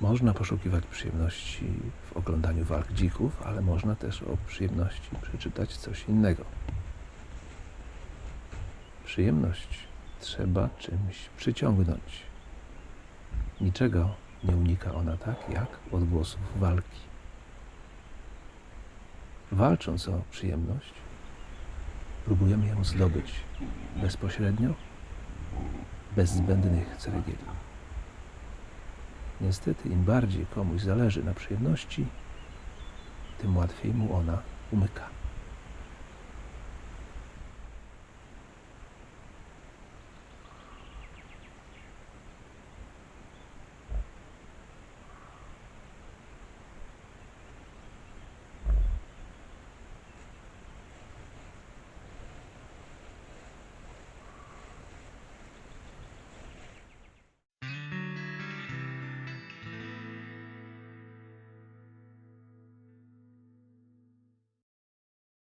Można poszukiwać przyjemności w oglądaniu walk dzików, ale można też o przyjemności przeczytać coś innego. Przyjemność trzeba czymś przyciągnąć. Niczego nie unika ona tak jak odgłosów walki. Walcząc o przyjemność, próbujemy ją zdobyć bezpośrednio, bez zbędnych ceregieli. Niestety, im bardziej komuś zależy na przyjemności, tym łatwiej mu ona umyka.